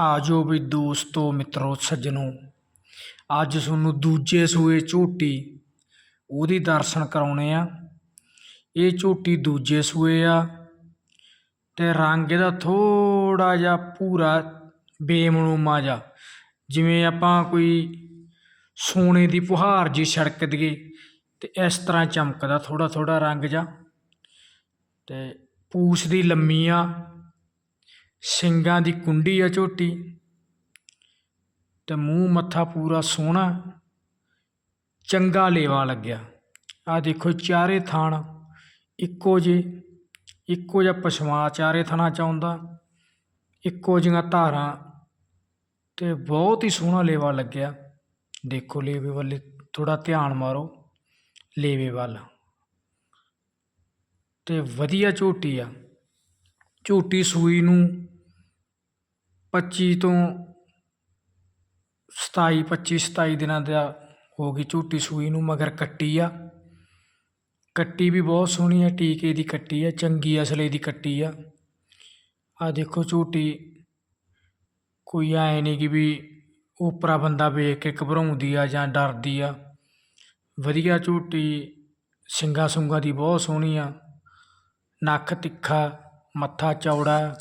ਆ ਜਾਓ ਵੀ ਦੋਸਤੋ, ਮਿੱਤਰੋ, ਸੱਜਣੋ। ਅੱਜ ਤੁਹਾਨੂੰ ਦੂਜੇ ਸੂਏ ਝੋਟੀ ਉਹਦੀ ਦਰਸ਼ਨ ਕਰਾਉਣੇ ਆ। ਇਹ ਝੋਟੀ ਦੂਜੇ ਸੂਏ ਆ ਤੇ ਰੰਗ ਇਹਦਾ ਥੋੜਾ ਜਿਹਾ ਪੂਰਾ ਬੇਮਨੂਮਾ ਜਿਹਾ। ਜਿਵੇਂ ਆਪਾਂ ਕੋਈ ਸੋਨੇ ਦੀ ਪੁਹਾਰ ਜੀ ਛੜਕ ਦਈਏ ਤੇ ਇਸ ਤਰ੍ਹਾਂ ਚਮਕਦਾ ਥੋੜਾ ਥੋੜਾ ਰੰਗ ਜਾ ਤੇ ਪੂਛ ਦੀ ਲੰਮੀ ਆ। ਸਿੰਗਾਂ ਦੀ ਕੁੰਡੀ ਆ ਝੋਟੀ। ਤੇ ਮੂੰਹ ਮੱਥਾ ਪੂਰਾ ਸੋਹਣਾ, ਚੰਗਾ ਲੇਵਾ ਲੱਗਿਆ। ਆ ਦੇਖੋ ਚਾਰੇ ਥਾਣ ਇੱਕੋ ਜਿਹੇ, ਇੱਕੋ ਜਿਹਾ ਪਛਵਾ ਚਾਰੇ ਥਾਣਾ ਚ ਆਉਂਦਾ, ਇੱਕੋ ਜਿਹੀਆਂ ਧਾਰਾਂ ਤੇ ਬਹੁਤ ਹੀ ਸੋਹਣਾ ਲੇਵਾ ਲੱਗਿਆ। ਦੇਖੋ ਲੇਵੇ ਵੱਲ ਥੋੜਾ ਧਿਆਨ ਮਾਰੋ, ਲੇਵੇ ਵੱਲ। ਤੇ ਵਧੀਆ ਝੋਟੀ ਆ। ਝੋਟੀ ਸੂਈ ਨੂੰ 25 ਤੋਂ 27 25 27 ਦਿਨਾਂ ਦਾ ਹੋ ਗਈ ਝੂਟੀ ਸੂਈ ਨੂੰ, ਮਗਰ ਕੱਟੀ ਆ। ਕੱਟੀ ਵੀ ਬਹੁਤ ਸੋਹਣੀ ਆ, ਟੀਕੇ ਦੀ ਕੱਟੀ ਆ, ਚੰਗੀ ਅਸਲੇ ਦੀ ਕੱਟੀ ਆ। ਆ ਦੇਖੋ ਝੂਟੀ ਕੋਈ ਐ ਨਹੀਂ ਕਿ ਵੀ ਉਪਰਾ ਬੰਦਾ ਵੇਖ ਕੇ ਘਬਰਾਉਂਦੀ ਆ ਜਾਂ ਡਰਦੀ ਆ। ਵਧੀਆ ਝੂਟੀ ਸਿੰਗਾ ਸੁੰਗਾ ਦੀ ਬਹੁਤ ਸੋਹਣੀ ਆ। ਨੱਕ ਤਿੱਖਾ, ਮੱਥਾ ਚੌੜਾ,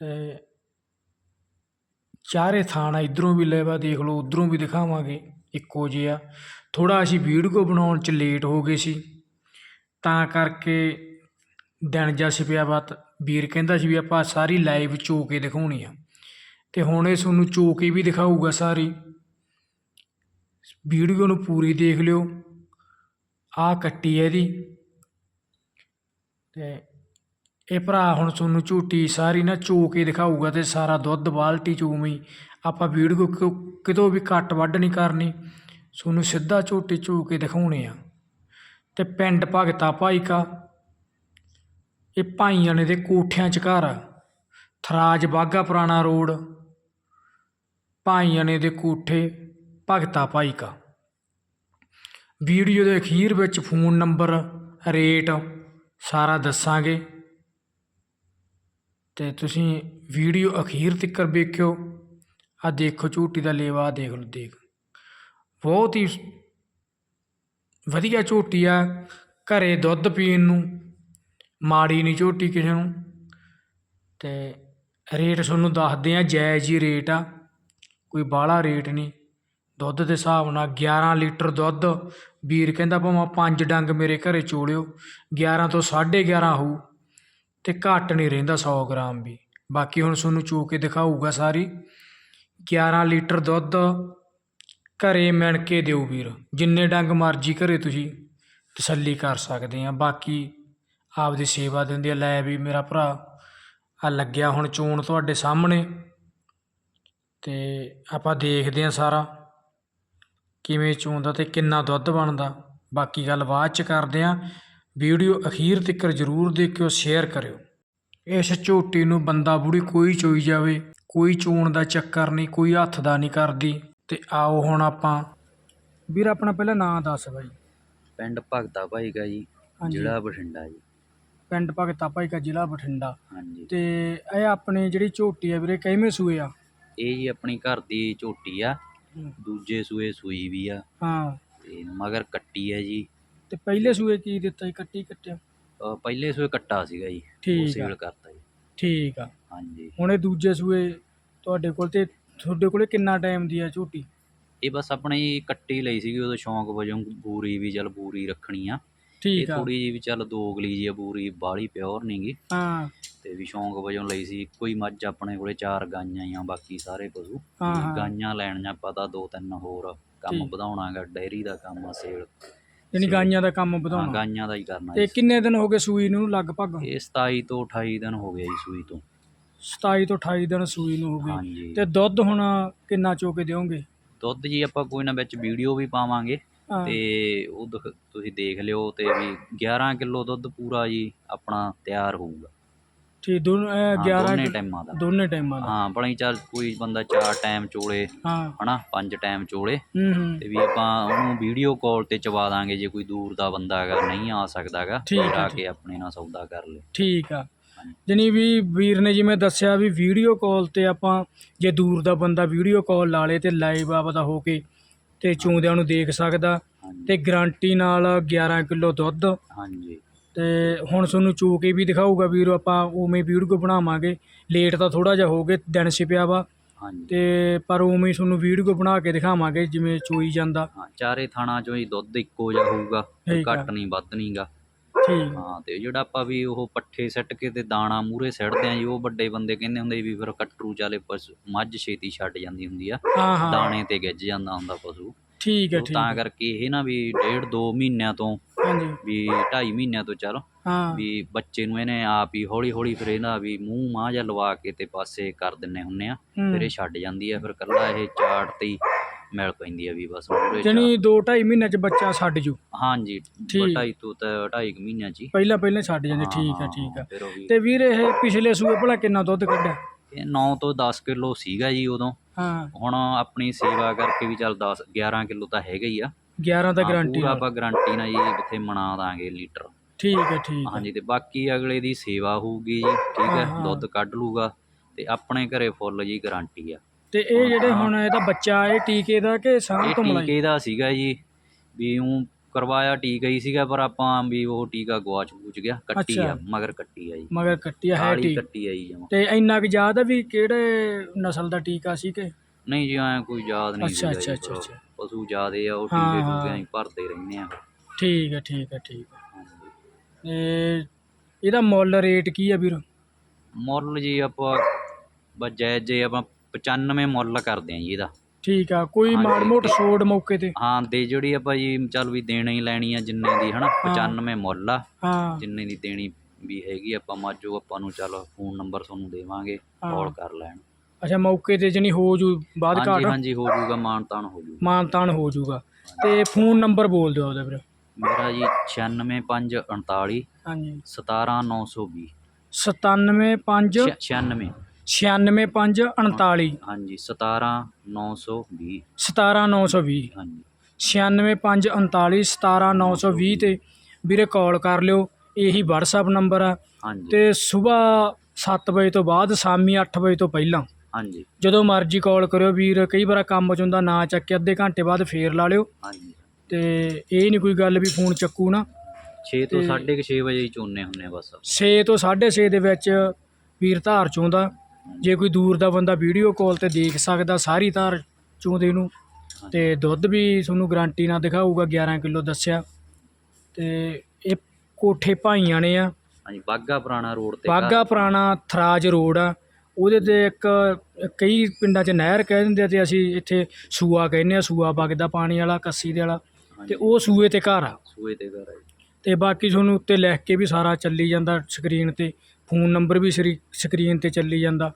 ਤੇ ਚਾਰੇ ਥਾਣਾ ਇਧਰੋਂ ਵੀ ਲੈਵਾ ਦੇਖ ਲਓ, ਉਧਰੋਂ ਵੀ ਦਿਖਾਵਾਂਗੇ, ਇੱਕੋ ਜਿਹਾ। ਥੋੜਾ ਅਸੀਂ ਵੀਡੀਓ ਬਣਾਉਣ ਚ ਲੇਟ ਹੋ ਗਏ ਸੀ। ਤਾਂ ਕਰਕੇ ਦਿਨ ਜਾ ਛਿਪਿਆ ਬਾਤ। ਵੀਰ ਕਹਿੰਦਾ ਸੀ ਵੀ ਆਪਾਂ ਸਾਰੀ ਲਾਈਵ ਚੋ ਕੇ ਦਿਖਾਉਣੀ ਆ। ਤੇ ਹੁਣ ਇਹ ਤੁਹਾਨੂੰ ਚੋ ਕੇ ਵੀ ਦਿਖਾਊਗਾ ਸਾਰੀ। ਵੀਡੀਓ ਨੂੰ ਪੂਰੀ ਦੇਖ ਲਿਓ। ਆ ਕੱਟੀ ਹੈ ਇਹਦੀ। ਤੇ ਇਹ ਭਰਾ ਹੁਣ ਤੁਹਾਨੂੰ ਝੂਟੀ ਸਾਰੀ ਨਾ ਚੋ ਕੇ ਦਿਖਾਊਗਾ ਤੇ ਸਾਰਾ ਦੁੱਧ ਬਾਲਟੀ ਚ ਉਵੇਂ ਆਪਾਂ ਵੀਡੀਓ ਕਿਉਂ- ਕਿਤੋਂ ਵੀ ਕੱਟ ਵੱਢ ਨਹੀਂ ਕਰਨੀ। ਤੁਹਾਨੂੰ ਸਿੱਧਾ ਝੂਟੀ ਚੋ ਕੇ ਦਿਖਾਉਣੇ ਆ। ਤੇ ਪਿੰਡ ਭਗਤਾ ਭਾਈ ਕਾ ਇਹ ਭਾਈਆਂ ਨੇ ਦੇ ਕੋਠਿਆਂ ਚ ਘਰ ਥਰਾਜ ਬਾਗਾ ਪੁਰਾਣਾ ਰੋਡ, ਭਾਈਆਂ ਨੇ ਦੇ ਕੋਠੇ ਭਗਤਾ ਭਾਈ ਕਾ ਵੀਡੀਓ ਦੇ ਅਖੀਰ ਵਿੱਚ ਫੋਨ ਨੰਬਰ, ਰੇਟ ਸਾਰਾ ਦੱਸਾਂਗੇ। ਅਤੇ ਤੁਸੀਂ ਵੀਡੀਓ ਅਖੀਰ ਤੱਕ ਵੇਖਿਓ। ਆ ਦੇਖੋ ਝੂਟੀ ਦਾ ਲੇਵਾ, ਆਹ ਦੇਖ ਲਓ, ਦੇਖ। ਬਹੁਤ ਹੀ ਵਧੀਆ ਝੋਟੀ ਆ। ਘਰੇ ਦੁੱਧ ਪੀਣ ਨੂੰ ਮਾੜੀ ਨਹੀਂ ਝੋਟੀ ਕਿਸੇ ਨੂੰ। ਤੇ ਰੇਟ ਤੁਹਾਨੂੰ ਦੱਸਦੇ ਆ, ਜਾਇਜ਼ ਹੀ ਰੇਟ ਆ। ਕੋਈ ਬਾਹਲਾ ਰੇਟ ਨਹੀਂ। ਦੁੱਧ ਦੇ ਹਿਸਾਬ ਨਾਲ 11 ਲੀਟਰ ਦੁੱਧ, ਵੀਰ ਕਹਿੰਦਾ ਭਾਵੇਂ ਪੰਜ ਡੰਗ ਮੇਰੇ ਘਰੇ ਚੋਲਿਓ 11 ਤੋਂ 11.5 ਹੋਊ। ਅਤੇ ਘੱਟ ਨਹੀਂ ਰਹਿੰਦਾ ਸੌ ਗ੍ਰਾਮ ਵੀ। ਬਾਕੀ ਹੁਣ ਤੁਹਾਨੂੰ ਚੋ ਕੇ ਦਿਖਾਊਗਾ ਸਾਰੀ। 11 ਲੀਟਰ ਦੁੱਧ ਘਰੇ ਮਿਣ ਕੇ ਦਿਓ ਵੀਰ। ਜਿੰਨੇ ਡੰਗ ਮਰਜ਼ੀ ਘਰੇ ਤੁਸੀਂ ਤਸੱਲੀ ਕਰ ਸਕਦੇ ਆ। ਬਾਕੀ ਆਪਦੀ ਸੇਵਾ ਦਿੰਦੇ ਆ। ਲੈ ਵੀ ਮੇਰਾ ਭਰਾ ਆ ਲੱਗਿਆ ਹੁਣ ਚੋਣ ਤੁਹਾਡੇ ਸਾਹਮਣੇ। ਤੇ ਆਪਾਂ ਦੇਖਦੇ ਆ ਸਾਰਾ ਕਿਵੇਂ ਚੋਂਦਾ ਤੇ ਕਿੰਨਾ ਦੁੱਧ ਬਣਦਾ। ਬਾਕੀ ਗੱਲ ਬਾਅਦ ਚ ਕਰਦੇ ਆ। ਵੀਡੀਓ ਅਖੀਰ ਤੱਕ ਜਰੂਰ ਦੇਖਿਓ ਸ਼ੇਅਰ ਕਰਿਓ। ਇਸ ਝੋਟੀ ਨੂੰ ਬੰਦਾ ਬੁੜੀ ਕੋਈ ਚੋਈ ਜਾਵੇ ਕੋਈ ਚੋਣ ਦਾ ਚੱਕਰ ਨਹੀਂ ਕੋਈ ਹੱਥ ਦਾ ਨਹੀਂ ਕਰਦੀ। ਤੇ ਆਓ ਹੁਣ ਆਪਾਂ। ਵੀਰ ਆਪਣਾ ਪਹਿਲਾਂ ਨਾਂ ਦੱਸ ਬਾਈ। ਪਿੰਡ ਭਗਤਾ ਭਾਈ ਕਾ ਜੀ ਹਾਂਜੀ। ਜ਼ਿਲ੍ਹਾ ਬਠਿੰਡਾ ਜੀ। ਪਿੰਡ ਭਗਤਾ ਭਾਈ ਕਾ ਜ਼ਿਲ੍ਹਾ ਬਠਿੰਡਾ। ਹਾਂਜੀ। ਤੇ ਇਹ ਆਪਣੀ ਜਿਹੜੀ ਝੋਟੀ ਆ ਵੀਰੇ ਕਿਵੇਂ ਸੂਏ ਆ? ਇਹ ਜੀ ਆਪਣੀ ਘਰ ਦੀ ਝੋਟੀ ਆ। ਦੂਜੇ ਸੂਏ ਸੂਈ ਵੀ ਆ। ਹਾਂ। ਤੇ ਮਗਰ ਕੱਟੀ ਹੈ ਜੀ। ਤੇ ਪਹਿਲੇ ਸੂਏ ਕੀ ਦਿੱਤਾ ਜੀ ਕੱਟੀ ਕੱਟਿਆ? ਪਹਿਲੇ ਸੂਏ ਕੱਟਾ ਸੀਗਾ ਜੀ ਠੀਕ ਆ। ਸੇਲ ਕਰਤਾ ਜੀ। ਠੀਕ ਆ। ਹਾਂਜੀ। ਹੁਣ ਇਹ ਦੂਜੇ ਸੂਏ ਤੁਹਾਡੇ ਕੋਲ ਤੇ ਤੁਹਾਡੇ ਕੋਲੇ ਕਿੰਨਾ ਟਾਈਮ ਦੀ ਆ ਝੋਟੀ? ਇਹ ਬਸ ਆਪਣੀ ਕੱਟੀ ਲਈ ਸੀਗੀ ਉਦੋਂ ਸ਼ੌਂਕ ਵਜੋਂ ਬੂਰੀ ਵੀ ਚੱਲ ਬੂਰੀ ਰੱਖਣੀ ਆ। ਇਹ ਠੀਕ ਆ। ਥੋੜੀ ਜਿਹੀ ਵੀ ਚੱਲ ਦੋਗਲੀ ਜੀ ਆ ਬੂਰੀ ਬਾਹਲੀ ਪਿਓਰ ਨਹੀਂਗੀ ਹਾਂ। ਤੇ ਵੀ ਸ਼ੌਂਕ ਵਜੋਂ ਲਈ ਸੀ ਕੋਈ ਮੱਝ ਆਪਣੇ ਕੋਲੇ ਚਾਰ ਗਾਈਆਂ ਹੀ ਆ ਬਾਕੀ ਸਾਰੇ ਪਸ਼ੂ। ਹਾਂ, ਹਾਂ। ਗਾਈਆਂ ਲੈਣੀਆਂ ਪਤਾ ਦੋ ਤਿੰਨ ਹੋਰ ਕੰਮ ਠੀਕ। ਵਧਾਉਣਾਗਾ ਡੈਰੀ ਦਾ ਕੰਮ ਆ ਸੇਲ। ਯਾਨੀ ਗਾਈਆਂ ਦਾ ਕੰਮ ਹਾਂ ਵਧਾਉਣਾ। ਗਾਈਆਂ ਦਾ ਹੀ ਕਰਨਾ ਤੇ ਜੀ। ਕਿੰਨੇ ਦਿਨ ਹੋ ਗਏ ਸੂਈ ਨੂੰ ਲਗਭਗ? ਇਹ 27 ਤੋਂ 28 ਦਿਨ ਹੋ ਗਏ ਜੀ ਸੂਈ ਤੋਂ। 27 ਤੋਂ 28 ਦਿਨ ਸੂਈ ਨੂੰ ਹੋ ਗਏ। ਹਾਂਜੀ। ਤੇ ਦੁੱਧ ਹੁਣ ਕਿੰਨਾ ਚੋ ਕੇ ਦਿਓਗੇ? ਦੁੱਧ ਜੀ ਆਪਾਂ ਕੋਈ ਨਾ ਵਿੱਚ ਵੀਡੀਓ ਵੀ ਪਾਵਾਂਗੇ। ਹਾਂ। ਤੇ ਉਹ ਦਿਖ- ਤੁਸੀਂ ਦੇਖ ਲਿਓ ਤੇ ਵੀ 11 ਕਿਲੋ ਦੁੱਧ ਪੂਰਾ ਜੀ ਆਪਣਾ ਤਿਆਰ ਹੋਊਗਾ। ਠੀਕ ਦੋਨੋਂ ਇਹ ਹਾਂ, 11 ਦੋਨੇ ਕਿ- ਟਾਈਮਾਂ ਦਾ। ਦੋਨੇ ਟਾਈਮਾਂ ਦਾ। ਹਾਂ ਭਲਾ ਹੀ ਚੱਲ ਕੋਈ ਬੰਦਾ ਚਾਰ ਟਾਈਮ ਚੋਲੇ ਹਾਂ। ਹਨਾ ਪੰਜ ਟਾਈਮ ਚੋਲੇ। ਹੂੰ ਹੂੰ। ਤੇ ਵੀ ਆਪਾਂ ਉਹਨੂੰ ਵੀਡੀਓ ਕਾਲ ਤੇ ਚਵਾ ਦਾਂਗੇ ਜੇ ਕੋਈ ਦੂਰ ਦਾ ਬੰਦਾ ਹੈਗਾ ਨਹੀਂ ਆ ਸਕਦਾਗਾ ਠੀਕ ਆ, ਆ ਠੀਕ। ਕੇ ਆਪਣੇ ਨਾਲ ਸੌਦਾ ਕਰ ਲੇ। ਠੀਕ ਆ। ਜਾਣੀ ਵੀ ਵੀਰ ਨੇ ਜਿਵੇਂ ਦੱਸਿਆ ਵੀ ਵੀਡੀਓ ਕਾਲ ਤੇ ਆਪਾਂ ਜੇ ਦੂਰ ਦਾ ਬੰਦਾ ਵੀਡੀਓ ਕਾਲ ਲਾ ਲੇ ਤੇ ਲਾਈਵ ਆਪਦਾ ਹੋ ਕੇ ਤੇ ਚੂੰਦਿਆਂ ਨੂੰ ਦੇਖ ਸਕਦਾ ਹਾਂਜੀ। ਤੇ ਗਾਰੰਟੀ ਨਾਲ 11 ਕਿਲੋ ਦੁੱਧ ਹਾਂਜੀ। ਤੇ ਹੁਣ ਤੁਹਾਨੂੰ ਚੋ ਕੇ ਵੀ ਦਿਖਾਊਗਾ ਵੀਰ ਆਪਾਂ ਉਵੇਂ ਵੀਡੀਓ ਬਣਾਵਾਂਗੇ। ਲੇਟ ਤਾਂ ਥੋੜਾ ਜਿਹਾ ਹੋ ਗਏ ਦਿਨ ਛਿਪਿਆ ਵਾ। ਹਾਂਜੀ। ਤੇ ਪਰ ਉਵੇਂ ਤੁਹਾਨੂੰ ਵੀਡੀਓ ਬਣਾ ਕੇ ਦਿਖਾਵਾਂਗੇ ਜਿਵੇਂ ਚੋਈ ਜਾਂਦਾ। ਹਾਂ ਚਾਰੇ ਥਾਣਾ ਚੋਂ ਹੀ ਦੁੱਧ ਇੱਕੋ ਜਿਹਾ ਹੋਊਗਾ ਕੋਈ ਠੀਕ ਆ। ਘੱਟ ਨਹੀਂ ਵੱਧ ਨਹੀਂਗਾ ਠੀਕ। ਹਾਂ ਤੇ ਜਿਹੜਾ ਆਪਾਂ ਵੀ ਉਹ ਪੱਠੇ ਸੱਟ ਕੇ ਤੇ ਦਾਣਾ ਮੂਰੇ ਸੱਟਦੇ ਆ ਜੀ ਉਹ ਵੱਡੇ ਬੰਦੇ ਕਹਿੰਦੇ ਹੁੰਦੇ ਵੀ ਫਿਰ ਕਟਰੂ ਚਾਲੇ ਪਸ਼ੂ ਮੱਝ ਛੇਤੀ ਛੱਡ ਜਾਂਦੀ ਹੁੰਦੀ ਆ। ਹਾਂ ਹਾਂ। ਦਾਣੇ ਤੇ ਗਿੱਜ ਜਾਂਦਾ ਹੁੰਦਾ ਪਸ਼ੂ। ਠੀਕ ਹੈ ਉਹ ਠੀਕ ਤਾਂ ਹੈ ਕਰਕੇ ਇਹ ਨਾ ਵੀ ਡੇਢ ਦੋ ਮਹੀਨਿਆਂ ਤੋਂ ਹਾਂਜੀ। ਵੀ ਢਾਈ ਮਹੀਨਿਆਂ ਤੋਂ ਚੱਲ। ਹਾਂ। ਵੀ ਬੱਚੇ ਨੂੰ ਇਹਨੇ ਆਪ ਹੀ ਹੌਲੀ ਹੌਲੀ ਫਿਰ ਇਹਦਾ ਵੀ ਮੂੰਹ ਮਾਂ ਜਿਹਾ ਲਵਾ ਕੇ ਤੇ ਪਾਸੇ ਕਰ ਦਿੰਨੇ ਹੁੰਨੇ ਆ। ਫਿਰ ਇਹ ਛੱਡ ਜਾਂਦੀ ਆ ਫਿਰ ਕੱਲਾ ਇਹ ਚਾੜ ਤੇ ਹੀ ਮਿਲ ਪੈਂਦੀ ਆ ਵੀ ਬਸ ਮੂਹਰੇ ਜਾਣੀ 2.5 ਮਹੀਨਿਆਂ ਚ ਬੱਚਾ ਛੱਡ ਜੂ। ਹਾਂਜੀ ਠੀਕ। ਢਾਈ ਤੋਂ ਤਾਂ ਢਾਈ ਕੁ ਮਹੀਨਿਆਂ ਚ ਹੀ। ਪਹਿਲਾਂ ਪਹਿਲਾਂ ਛੱਡ ਜਾਂਦੇ ਠੀਕ ਹਾਂ, ਠੀਕ ਹੈ ਫਿਰ ਉਹ ਵੀ ਤੇ ਵੀਰ ਇਹ ਪਿਛਲੇ ਸੂਏ ਭਲਾ ਕਿੰਨਾ ਦੁੱਧ ਕੱਢਿਆ? ਇਹ 9 ਤੋਂ 10 ਕਿਲੋ ਸੀਗਾ ਜੀ ਉਦੋਂ। ਹਾਂ। ਹੁਣ ਆਪਣੀ ਸੇਵਾ ਕਰਕੇ ਵੀ ਚੱਲ 10 11 ਕਿਲੋ ਤਾਂ ਹੈਗਾ ਹੀ ਆ। 11 ਦਾ ਹਾਂ, ਗਾਰੰਟੀ ਪੂਰਾ ਆਪਾਂ ਗਾਰੰਟੀ ਨਾਲ ਜੀ ਇੱਥੇ ਮਨਾ ਦਾਂਗੇ ਲੀਟਰ। ਠੀਕ ਹੈ ਠੀਕ ਹੈ। ਹਾਂਜੀ ਤੇ ਬਾਕੀ ਅਗਲੇ ਦੀ ਸੇਵਾ ਹੋਊਗੀ ਜੀ ਠੀਕ ਹੈ ਹਾਂ, ਹਾਂ। ਦੁੱਧ ਕੱਢ ਲੂਗਾ ਤੇ ਆਪਣੇ ਘਰੇ ਫੁੱਲ ਜੀ ਗਾਰੰਟੀ ਆ। ਤੇ ਇਹ ਜਿਹੜੇ ਹੁਣ ਇਹਦਾ ਬੱਚਾ ਇਹ ਟੀਕੇ ਦਾ ਕਿ ਸਾਂਭ ਇਹ ਤੋਂ ਮਲਾਈ ਟੀਕੇ ਦਾ ਸੀਗਾ ਜੀ ਵੀ ਉਹ ਕਰਵਾਇਆ ਟੀਕਾ ਹੀ ਸੀਗਾ ਪਰ ਆਪਾਂ ਵੀ ਉਹ ਟੀਕਾ ਗਵਾਚ ਗੂਚ ਗਿਆ ਕੱਟੀ ਅੱਛਾ। ਆ ਮਗਰ ਕੱਟੀ ਆ ਜੀ। ਮਗਰ ਕੱਟਿਆ ਹੈ ਕਾਲੀ ਟੀਕ ਕੱਟੀ ਆ ਜੀ ਜਮਾਂ। ਤੇ ਇੰਨਾ ਕੁ ਯਾਦ ਆ ਵੀ ਕਿਹੜੇ ਨਸਲ ਦਾ ਟੀਕਾ ਸੀ ਕਿ? ਨਹੀਂ ਜੀ ਐ ਕੋਈ ਯਾਦ ਨਹੀਂ ਅੱਛਾ, ਸੀਗਾ ਜੀ, ਅੱਛਾ, ਅੱਛਾ, ਅੱਛਾ। ਪਸ਼ੂ ਜ਼ਿਆਦੇ ਆ ਉਹ ਹਾਂ, ਟੀਕੇ ਹਾਂ। ਟੂਕੇ ਅਸੀਂ ਭਰਦੇ ਰਹਿੰਦੇ ਆ। ਠੀਕ ਹੈ ਠੀਕ ਹੈ ਠੀਕ ਹੈ ਹਾਂਜੀ। ਤੇ ਇਹਦਾ ਮੁੱਲ ਰੇਟ ਕੀ ਆ ਵੀਰ? ਮੁੱਲ ਜੀ ਆਪਾਂ ਬਸ ਜਾਇਜ਼ ਜੇ ਆਪਾਂ 95 ਮੁੱਲ ਕਰਦੇ ਆ ਜੀ ਇਹਦਾ। ਠੀਕ ਆ ਕੋਈ ਹਾਂਜੀ। ਮਾੜ ਮੋਟ ਛੋੜ ਮੌਕੇ ਤੇ। ਹਾਂ ਦੇ ਜਿਹੜੀ ਆਪਾਂ ਜੀ ਚੱਲ ਵੀ ਦੇਣੀ ਹੀ ਲੈਣੀ ਆ ਜਿੰਨੇ ਦੀ ਹਨਾ 95 ਮੁੱਲ ਆ। ਹਾਂ। ਜਿੰਨੇ ਦੀ ਦੇਣੀ ਵੀ ਹੈਗੀ ਆਪਾਂ ਮਾਜੋ ਆਪਾਂ ਨੂੰ ਚੱਲ ਫੋਨ ਨੰਬਰ ਤੁਹਾਨੂੰ ਦੇਵਾਂਗੇ ਹਾਂ। ਕਾਲ ਕਰ ਲੈਣ। ਅੱਛਾ ਮੌਕੇ ਤੇ ਜਣੀ ਹੋ ਜੂ ਬਾਅਦ ਹਾਂਜੀ ਘਾਟ। ਹਾਂਜੀ ਹੋ ਜਾਊਗਾ ਮਾਨ ਤਾਨ ਹੋ ਜਾਊਗਾ ਮਾਨਤਾਨ ਹੋ ਜੂਗਾ। ਤੇ ਫੋਨ ਨੰਬਰ ਬੋਲ ਦਿਓ ਉਹਦਾ ਵੀਰ। ਮੇਰਾ ਜੀ 96549 ਹਾਂਜੀ। 17920 975 96 96549 ਹਾਂਜੀ 17920 17920 ਹਾਂਜੀ। 96549 17920 ਤੇ ਵੀਰੇ ਕਾਲ ਕਰ ਲਿਓ ਇਹੀ WhatsApp ਨੰਬਰ ਆ। ਹਾਂਜੀ। ਤੇ ਸਵੇਰ 7 ਵਜੇ ਤੋਂ ਬਾਅਦ ਸ਼ਾਮੀ 8 ਵਜੇ ਤੋਂ ਪਹਿਲਾਂ। ਹਾਂਜੀ। ਜਦੋਂ ਮਰਜ਼ੀ ਕਾਲ ਕਰਿਓ ਵੀਰ ਕਈ ਵਾਰ ਕੰਮ 'ਚ ਹੁੰਦਾ ਨਾ ਚੱਕੇ ਅੱਧੇ ਘੰਟੇ ਬਾਅਦ ਫੇਰ ਲਾ ਲਿਓ। ਹਾਂਜੀ। ਤੇ ਇਹ ਨਹੀਂ ਕੋਈ ਗੱਲ ਵੀ ਫੋਨ ਚੱਕੂ ਨਾ। 6 ਤੋਂ ਤੇ- 6:30 ਵਜੇ ਹੀ ਚੋਨੇ ਹੁੰਨੇ ਆ ਬਸ। 6 ਤੋਂ 6:30 ਦੇ ਵਿੱਚ ਵੀਰ ਧਾਰ ਚੋਂਦਾ ਜੇ ਕੋਈ ਦੂਰ ਦਾ ਬੰਦਾ ਵੀਡੀਓ ਕਾਲ ਤੇ ਦੇਖ ਸਕਦਾ ਸਾਰੀ ਧਾਰ ਚੋਂਦੇ ਨੂੰ। ਤੇ ਦੁੱਧ ਵੀ ਤੁਹਾਨੂੰ ਗਾਰੰਟੀ ਨਾਲ ਦਿਖਾਊਗਾ 11 ਕਿਲੋ ਦੱਸਿਆ। ਤੇ ਇਹ ਕੋਠੇ ਭਾਈਆਂ ਨੇ ਆ। ਹਾਂਜੀ ਬਾਗਾ ਪੁਰਾਣਾ ਰੋਡ ਤੇ ਬਾਗਾ ਪੁਰਾਣਾ ਥਰਾਜ ਰੋਡ ਆ। ਉਹਦੇ ਤੇ ਇੱਕ ਕਈ ਪਿੰਡਾਂ 'ਚ ਨਹਿਰ ਕਹਿ ਦਿੰਦੇ ਆ ਤੇ ਅਸੀਂ ਇੱਥੇ ਸੂਆ ਕਹਿੰਦੇ ਆ ਸੂਆ ਵਗਦਾ ਪਾਣੀ ਵਾਲਾ ਕੱਸੀ ਦੇ ਵਾਲਾ ਤੇ ਉਹ ਸੂਏ ਤੇ ਘਰ ਆ। ਸੂਏ ਤੇ ਘਰ ਆ ਜੀ। ਤੇ ਬਾਕੀ ਤੁਹਾਨੂੰ ਉੱਤੇ ਲਿਖ ਕੇ ਵੀ ਸਾਰਾ ਚੱਲੀ ਜਾਂਦਾ ਸਕਰੀਨ ਤੇ ਫੋਨ ਨੰਬਰ ਵੀ ਸਰੀ ਸਕਰੀਨ ਤੇ ਚੱਲੀ ਜਾਂਦਾ।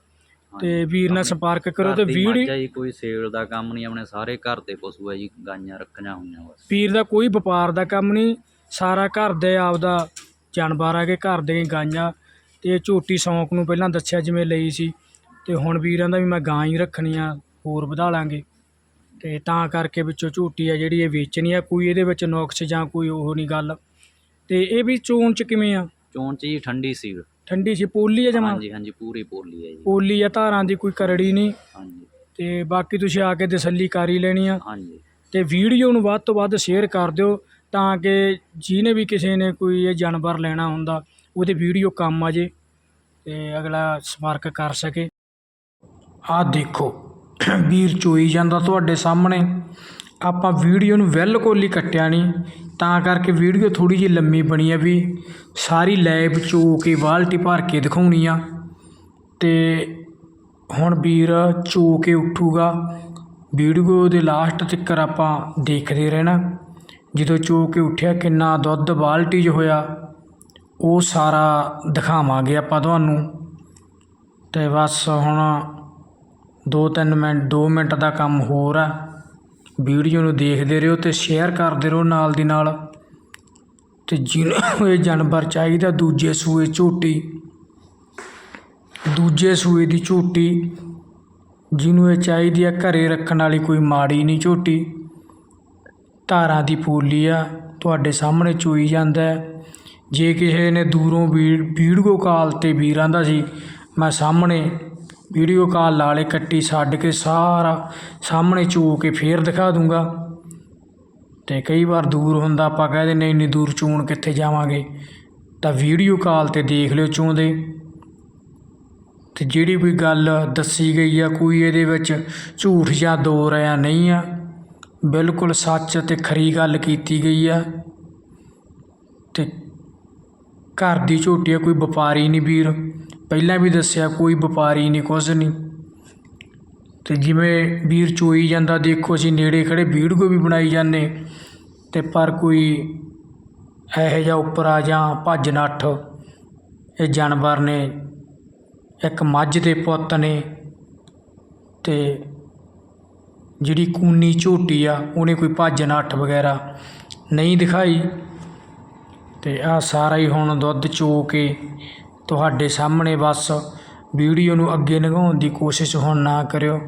ਤੇ ਵੀਰ ਨਾਲ ਸੰਪਰਕ ਕਰੋ ਤੇ ਵੀਡੀਓ ਜੀ ਕੋਈ ਸੇਲ ਦਾ ਕੰਮ ਨਹੀਂ ਆਪਣੇ ਸਾਰੇ ਘਰ ਦੇ ਪਸ਼ੂ ਆ ਜੀ ਗਾਈਆਂ ਰੱਖੀਆਂ ਹੋਈਆਂ ਬਸ। ਵੀਰ ਦਾ ਕੋਈ ਵਪਾਰ ਦਾ ਕੰਮ ਨਹੀਂ ਸਾਰਾ ਘਰ ਦੇ ਆਪਦਾ ਜਾਨਵਰ ਆ ਕੇ ਘਰ ਦੇ ਗਾਈਆਂ ਤੇ ਝੋਟੀ ਸੌਂਕ ਨੂੰ ਪਹਿਲਾਂ ਦੱਸਿਆ ਜਿਵੇਂ ਲਈ ਸੀ ਤੇ ਹੁਣ ਵੀਰਾਂ ਦਾ ਵੀ ਮੈਂ ਗਾਂ ਹੀ ਰੱਖਣੀ ਆ ਹੋਰ ਵਧਾ ਲਾਂਗੇ। ਤੇ ਤਾਂ ਕਰਕੇ ਵਿੱਚੋਂ ਝੋਟੀ ਆ ਜਿਹੜੀ ਇਹ ਵੇਚਣੀ ਆ ਕੋਈ ਇਹਦੇ ਵਿੱਚ ਨੁਕਸ ਜਾਂ ਕੋਈ ਉਹ ਨਹੀਂ ਗੱਲ। ਤੇ ਇਹ ਵੀ ਚੋਣ ਚ ਕਿਵੇਂ ਆ? ਚੋਣ ਚ ਜੀ ਠੰਡੀ ਸੀ। ਠੰਡੀ ਸੀ ਪੋਲੀ ਆ ਜਮਾ? ਹਾਂਜੀ ਹਾਂਜੀ ਪੂਰੀ ਪੋਲੀ ਹੈ ਜੀ। ਪੋਲੀ ਆ ਧਾਰਾਂ ਦੀ ਕੋਈ ਕਰੜੀ ਨਹੀਂ। ਹਾਂਜੀ। ਤੇ ਬਾਕੀ ਤੁਸੀਂ ਆ ਕੇ ਤਸੱਲੀ ਕਰ ਹੀ ਲੈਣੀ ਆ। ਹਾਂਜੀ। ਤੇ ਵੀਡੀਓ ਨੂੰ ਵੱਧ ਤੋਂ ਵੱਧ ਸ਼ੇਅਰ ਕਰ ਦਿਓ ਤਾਂ ਕਿ ਜਿਹਨੇ ਵੀ ਕਿਸੇ ਨੇ ਕੋਈ ਇਹ ਜਾਨਵਰ ਲੈਣਾ ਹੁੰਦਾ ਉਹਦੇ ਵੀਡੀਓ ਕੰਮ ਆ ਜੇ ਅਤੇ ਅਗਲਾ ਸੰਪਰਕ ਕਰ ਸਕੇ। ਆਹ ਦੇਖੋ, ਵੀਰ ਚੋਈ ਜਾਂਦਾ ਤੁਹਾਡੇ ਸਾਹਮਣੇ। ਆਪਾਂ ਵੀਡੀਓ ਨੂੰ ਬਿਲਕੁਲ ਹੀ ਕੱਟਿਆ ਨਹੀਂ, ਤਾਂ ਕਰਕੇ ਵੀਡੀਓ ਥੋੜੀ ਜਿਹੀ ਲੰਮੀ ਬਣੀ ਆ ਵੀ ਸਾਰੀ ਲੈਬ ਚੋ ਕੇ ਬਾਲਟੀ ਭਰ ਕੇ ਦਿਖਾਉਣੀ ਆ। ਤੇ ਹੁਣ ਵੀਰ ਚੋ ਕੇ ਉੱਠੂਗਾ। ਵੀਡੀਓ ਦੇ ਲਾਸਟ ਤੱਕ ਆਪਾਂ ਦੇਖਦੇ ਰਹਿਣਾ। ਜਦੋਂ ਚੋ ਕੇ ਉੱਠਿਆ, ਕਿੰਨਾ ਦੁੱਧ ਬਾਲਟੀ 'ਚ ਹੋਇਆ। ਉਹ ਸਾਰਾ ਦਿਖਾਵਾਂਗੇ ਆਪਾਂ ਤੁਹਾਨੂੰ। ਅਤੇ ਬਸ ਹੁਣ 2-3 ਮਿੰਟ, ਦੋ ਮਿੰਟ ਦਾ ਕੰਮ ਹੋਰ ਆ। ਵੀਡੀਓ ਨੂੰ ਦੇਖਦੇ ਰਹੋ ਅਤੇ ਸ਼ੇਅਰ ਕਰਦੇ ਰਹੋ ਨਾਲ ਦੀ ਨਾਲ। ਅਤੇ ਜਿਹਨੂੰ ਇਹ ਜਾਨਵਰ ਚਾਹੀਦਾ, ਦੂਜੇ ਸੂਏ ਝੋਟੀ। ਦੂਜੇ ਸੂਏ ਦੀ ਝੋਟੀ। ਜਿਹਨੂੰ ਇਹ ਚਾਹੀਦੀ ਆ ਘਰੇ ਰੱਖਣ ਵਾਲੀ ਕੋਈ ਮਾੜੀ ਨਹੀਂ ਝੋਟੀ। ਧਾਰਾਂ ਦੀ ਪੂਲੀ ਆ, ਤੁਹਾਡੇ ਸਾਹਮਣੇ ਚੋਈ ਜਾਂਦਾ। ਹੈ ਜੇ ਕਿਸੇ ਨੇ ਦੂਰੋਂ ਵੀ ਵੀਡੀਓ ਕਾਲ ਤੇ ਵੀਰਾਂ ਦਾ ਸੀ, ਮੈਂ ਸਾਹਮਣੇ ਵੀਡੀਓ ਕਾਲ ਲਾ ਲੇ ਕੱਟੀ ਛੱਡ ਕੇ ਸਾਰਾ ਸਾਹਮਣੇ ਚੋ ਕੇ ਫੇਰ ਦਿਖਾ ਦੂੰਗਾ। ਤੇ ਕਈ ਵਾਰ ਦੂਰ ਹੁੰਦਾ ਆਪਾਂ ਕਹਿ ਦਿੰਦੇ ਇੰਨੀ ਦੂਰ ਚੋਣ ਕਿੱਥੇ ਜਾਵਾਂਗੇ। ਤਾਂ ਵੀਡੀਓ ਕਾਲ ਤੇ ਦੇਖ ਲਿਓ ਚੋਂਦੇ। ਤੇ ਜਿਹੜੀ ਕੋਈ ਗੱਲ ਦੱਸੀ ਗਈ ਆ, ਕੋਈ ਇਹਦੇ ਵਿੱਚ ਝੂਠ ਜਾਂ ਦੋ ਆ ਨਹੀਂ ਆ, ਬਿਲਕੁਲ ਸੱਚ ਤੇ ਖਰੀ ਗੱਲ ਕੀਤੀ ਗਈ ਆ। ਤੇ ਘਰ ਦੀ ਝੋਟੀ ਆ, ਕੋਈ ਵਪਾਰੀ ਨਹੀਂ ਵੀਰ। ਪਹਿਲਾਂ ਵੀ ਦੱਸਿਆ, ਕੋਈ ਵਪਾਰੀ ਨਹੀਂ ਕੁਝ ਨਹੀਂ ਅਤੇ ਜਿਵੇਂ ਵੀਰ ਚੋਈ ਜਾਂਦਾ, ਦੇਖੋ ਅਸੀਂ ਨੇੜੇ ਖੜੇ ਵੀਡੀਓ ਵੀ ਬਣਾਈ ਜਾਂਦੇ। ਅਤੇ ਪਰ ਕੋਈ ਇਹੋ ਜਿਹਾ ਉੱਪਰ ਆ ਜਾਂ ਭੱਜ ਨੱਠ, ਇਹ ਜਾਨਵਰ ਨੇ, ਇੱਕ ਮੱਝ ਦੇ ਪੁੱਤ ਨੇ। ਤੇ ਜਿਹੜੀ ਕੂਨੀ ਝੋਟੀ ਆ, ਉਹਨੇ ਕੋਈ ਭੱਜ ਨੱਠ ਵਗੈਰਾ ਨਹੀਂ ਦਿਖਾਈ। ਅਤੇ ਆਹ ਸਾਰਾ ਹੀ ਹੁਣ ਦੁੱਧ ਚੋ ਕੇ ਤੁਹਾਡੇ ਸਾਹਮਣੇ ਬਸ ਵੀਡੀਓ ਨੂੰ ਅੱਗੇ ਲੰਘਾਉਣ ਦੀ ਕੋਸ਼ਿਸ਼ ਹੁਣ ਨਾ ਕਰਿਓ।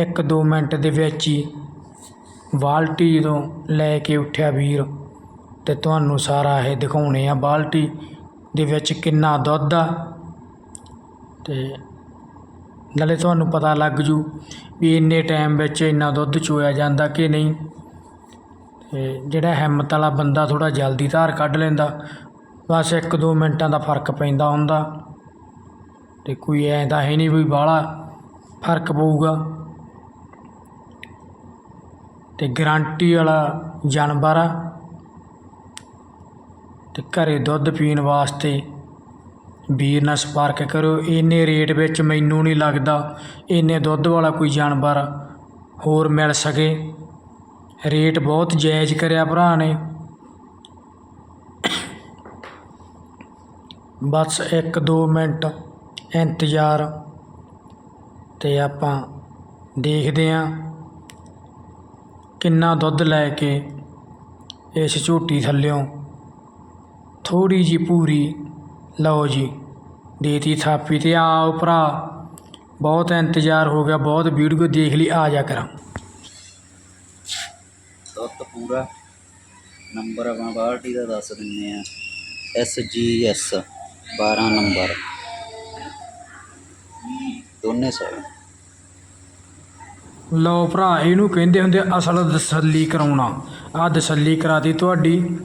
ਇੱਕ ਦੋ ਮਿੰਟ ਦੇ ਵਿੱਚ ਹੀ ਬਾਲਟੀ ਜਦੋਂ ਲੈ ਕੇ ਉੱਠਿਆ ਵੀਰ ਅਤੇ ਤੁਹਾਨੂੰ ਸਾਰਾ ਇਹ ਦਿਖਾਉਣੇ ਆ ਬਾਲਟੀ ਦੇ ਵਿੱਚ ਕਿੰਨਾ ਦੁੱਧ ਆ। ਅਤੇ ਨਾਲੇ ਤੁਹਾਨੂੰ ਪਤਾ ਲੱਗ ਜੂ ਵੀ ਇੰਨੇ ਟਾਈਮ ਵਿੱਚ ਇੰਨਾ ਦੁੱਧ ਚੋਇਆ ਜਾਂਦਾ ਕਿ ਨਹੀਂ। ਜਿਹੜਾ ਹਿੰਮਤ ਵਾਲਾ ਬੰਦਾ ਥੋੜ੍ਹਾ ਜਲਦੀ ਧਾਰ ਕੱਢ ਲੈਂਦਾ, ਬਸ ਇੱਕ ਦੋ ਮਿੰਟਾਂ ਦਾ ਫ਼ਰਕ ਪੈਂਦਾ ਹੁੰਦਾ। ਅਤੇ ਕੋਈ ਐਂ ਤਾਂ ਹੈ ਨਹੀਂ ਵੀ ਬਾਹਲਾ ਫ਼ਰਕ ਪਊਗਾ। ਅਤੇ ਗਰੰਟੀ ਵਾਲਾ ਜਾਨਵਰ ਆ। ਅਤੇ ਘਰੇ ਦੁੱਧ ਪੀਣ ਵਾਸਤੇ ਵੀਰ ਨਾਲ ਸੰਪਰਕ ਕਰੋ ਇੰਨੇ ਰੇਟ ਵਿੱਚ ਮੈਨੂੰ ਨਹੀਂ ਲੱਗਦਾ ਇੰਨੇ ਦੁੱਧ ਵਾਲਾ ਕੋਈ ਜਾਨਵਰ ਹੋਰ ਮਿਲ ਸਕੇ। ਰੇਟ ਬਹੁਤ ਜਾਇਜ਼ ਕਰਿਆ ਭਰਾ ਨੇ। ਬਸ 1-2 ਮਿੰਟ ਇੰਤਜ਼ਾਰ ਤੇ ਆਪਾਂ ਦੇਖਦੇ ਹਾਂ ਕਿੰਨਾ ਦੁੱਧ ਲੈ ਕੇ ਇਸ ਝੋਟੀ ਥੱਲਿਓਂ ਥੋੜੀ ਜੀ ਪੂਰੀ, ਲਓ ਜੀ, ਦੇਤੀ ਥਾਪੀ ਤੇ ਆਓ ਭਰਾ। ਬਹੁਤ ਇੰਤਜ਼ਾਰ ਹੋ ਗਿਆ, ਬਹੁਤ ਵੀਡੀਓ ਦੇਖ ਲਈ, ਆ ਜਾ ਕਰਾਂ। ਦੁੱਧ ਪੂਰਾ। ਨੰਬਰ ਆਪਾਂ ਬਾਲਟੀ ਦਾ ਦੱਸ ਦਿੰਨੇ ਆ। S G S 12 number. ਦੋਨੇ ਸਹੀ ਲਓ ਭਰਾ, ਇਹਨੂੰ ਕਹਿੰਦੇ ਹੁੰਦੇ ਅਸਲ ਤਸੱਲੀ ਕਰਾਉਣਾ। ਆਹ ਤਸੱਲੀ ਕਰਾਤੀ ਤੁਹਾਡੀ।